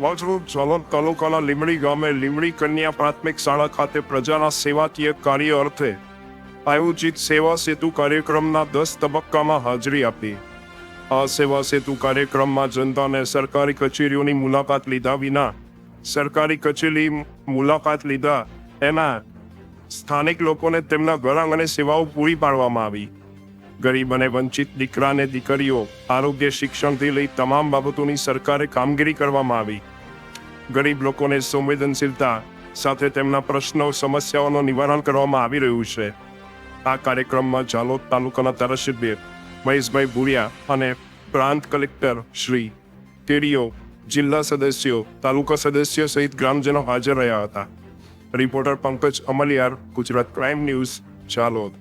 વાજરૂપ જલોદ તાલુકાના લીમડી ગામે લીમડી કન્યા પ્રાથમિક શાળા ખાતે પ્રજાના સેવાકીય કાર્ય અર્થે આયોજિત સેવા સેતુ કાર્યક્રમના દસ તબક્કામાં હાજરી આપી. આ સેવા સેતુ કાર્યક્રમમાં જનતાને સરકારી કચેરીઓની મુલાકાત લીધા વિના સરકારી કચેરી મુલાકાત લીધા એના સ્થાનિક લોકોને તેમના ઘર અને સેવાઓ પૂરી પાડવામાં આવી. ગરીબ અને વંચિત દીકરા અને દીકરીઓ આરોગ્ય શિક્ષણથી લઈ તમામ બાબતોની સરકારે કામગીરી કરવામાં આવી. ગરીબ લોકોને સંવેદનશીલતા સાથે તેમના પ્રશ્નો, સમસ્યાઓનું નિવારણ કરવામાં આવી રહ્યું છે. આ કાર્યક્રમમાં જાલોદ તાલુકાના ધારાસભ્ય મહેશભાઈ ભુરિયા અને પ્રાંત કલેક્ટર શ્રી ટીડીઓ જિલ્લા સદસ્યો, તાલુકા સદસ્યો સહિત ગ્રામજનો હાજર રહ્યા હતા. Reporter Pankaj Amaliyar, Gujarat crime news Jhalod